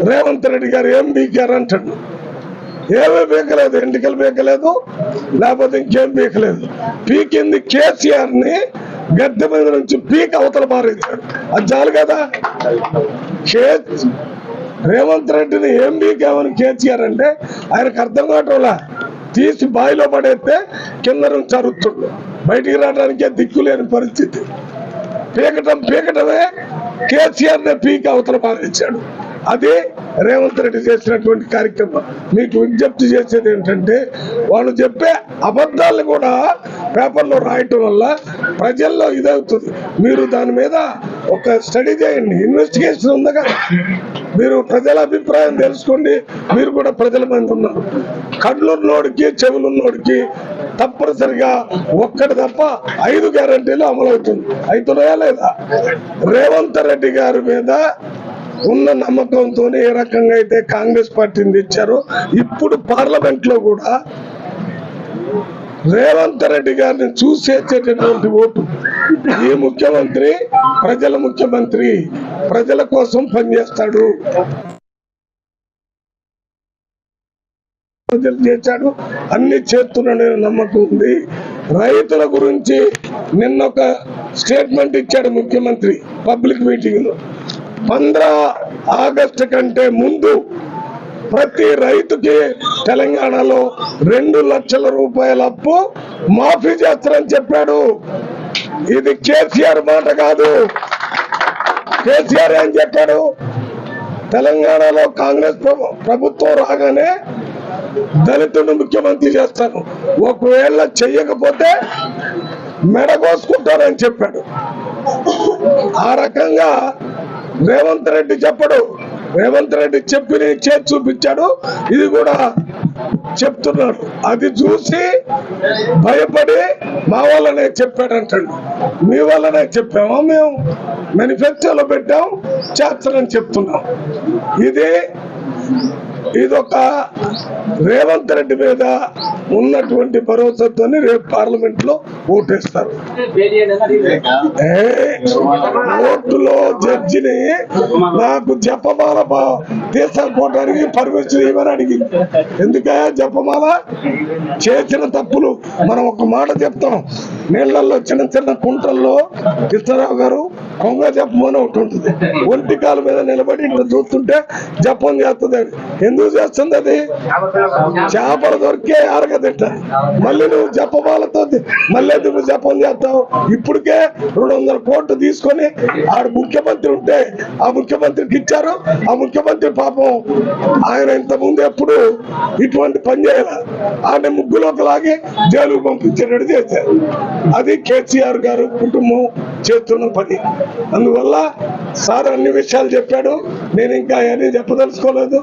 రేవంత్ రెడ్డి గారు ఏం బీకారు అంటాడు? ఏమీ బీకలేదు ఎన్నికలు బీకలేదు? లేకపోతే ఇంకేం బీకలేదు? పీకింది కేసీఆర్ని గద్దె మీద నుంచి పీక్ అవతల మారేశాడు అది చాలు కదా? కే రేవంత్ రెడ్డిని ఏం బీకామని కేసీఆర్ అంటే ఆయనకు అర్థం కావటంలా తీసి బావిలో పడేస్తే కింద నుంచి అరుతుండు బయటికి రావడానికే దిక్కు లేని పరిస్థితి. పీకటం పీకటమే కేసీఆర్ నే అవతల పారించాడు అది రేవంత్ రెడ్డి చేసినటువంటి కార్యక్రమం. మీకు విజ్ఞప్తి చేసేది ఏంటంటే వాళ్ళు చెప్పే అబద్ధాలు కూడా పేపర్లో రాయటం వల్ల ప్రజల్లో ఇదవుతుంది. మీరు దాని మీద ఒక స్టడీ చేయండి. ఇన్వెస్టిగేషన్ ఉందగా మీరు ప్రజల అభిప్రాయం తెలుసుకోండి. మీరు కూడా ప్రజల మంది ఉన్నారు. కళ్ళున్నోడికి చెవులున్నోడికి తప్పనిసరిగా ఒక్కటి తప్ప ఐదు గ్యారంటీలు అమలవుతుంది. అవుతున్నాయా లేదా? రేవంత్ రెడ్డి గారి మీద ఉన్న నమ్మకంతో ఏ రకంగా అయితే కాంగ్రెస్ పార్టీని తెచ్చారో ఇప్పుడు పార్లమెంట్లో కూడా రేవంత్ రెడ్డి గారిని చూసేసేటటువంటి ఓటు. ఈ ముఖ్యమంత్రి? ప్రజల ముఖ్యమంత్రి ప్రజల కోసం పనిచేస్తాడు. ప్రజలు చేశాడు. అన్ని చేస్తున్నాడు నమ్మకం ఉంది. రైతుల గురించి నిన్న ఒక స్టేట్మెంట్ ఇచ్చాడు ముఖ్యమంత్రి పబ్లిక్ మీటింగ్లో పంద్రా ఆగస్టు కంటే ముందు ప్రతి రైతుకి తెలంగాణలో రెండు లక్షల రూపాయల అప్పు మాఫీ చేస్తారని చెప్పాడు. ఇది కేసీఆర్ మాట కాదు. కేసీఆర్ ఏం చెప్పాడు? తెలంగాణలో కాంగ్రెస్ ప్రభుత్వం రాగానే దళితుడు ముఖ్యమంత్రి చేస్తాను. ఒకవేళ చెయ్యకపోతే మెడకోసుకుంటానని చెప్పాడు. ఆ రకంగా రేవంత్ రెడ్డి చెప్పడు. రేవంత్ రెడ్డి చెప్పి నేను చూపించాడు. ఇది కూడా చెప్తున్నాడు. అది చూసి భయపడి మా వల్లనే చెప్పాడంటాడు. మీ వల్లనే చెప్పామా మేము? మేనిఫెస్టోలో పెట్టాం చేస్తానని చెప్తున్నాం. ఇది ఇదొక రేవంత్ రెడ్డి మీద ఉన్నటువంటి భరోసాతో రేపు పార్లమెంట్లో ఓటేస్తారు. ఏ, కోర్టులో జడ్జిని నాకు జపమాల బా- తీసుకోవడానికి పర్మిషన్ ఇవ్వని అడిగింది. ఎందుక జపమాల? చేసిన తప్పులు. మనం ఒక మాట చెప్తాం. నీళ్ళల్లో చిన్న చిన్న కుంటల్లో కృష్ణారావు గారు కొంగ జపమని ఒకటి ఉంటుంది. ఒంటి కాలు మీద నిలబడి ఇట్లా చూస్తుంటే జపం చేస్తుంది ఎందుకు చేస్తుంది అది? చేపలు దొరికే అరగదిట్ట మళ్ళీ నువ్వు జపమాలతో మళ్ళీ నువ్వు జపం చేస్తావు? ఇప్పటికే రెండు వందల కోట్లు తీసుకొని ఆడు ముఖ్యమంత్రి ఉంటే ఆ ముఖ్యమంత్రికి ఇచ్చారు. ఆ ముఖ్యమంత్రి పాపం ఆయన ఇంత ముందు ఎప్పుడు ఇటువంటి పని చేయాలి. ఆయన ముగ్గులోకి ఒకలాగే జైలుకు పంపించేటట్టు చేశారు. అది కేసీఆర్ గారు కుటుంబం చేస్తున్న పని. అందువల్ల సార్ అన్ని విషయాలు చెప్పాడు. నేను ఇంకా అవన్నీ చెప్పదలుచుకోలేదు.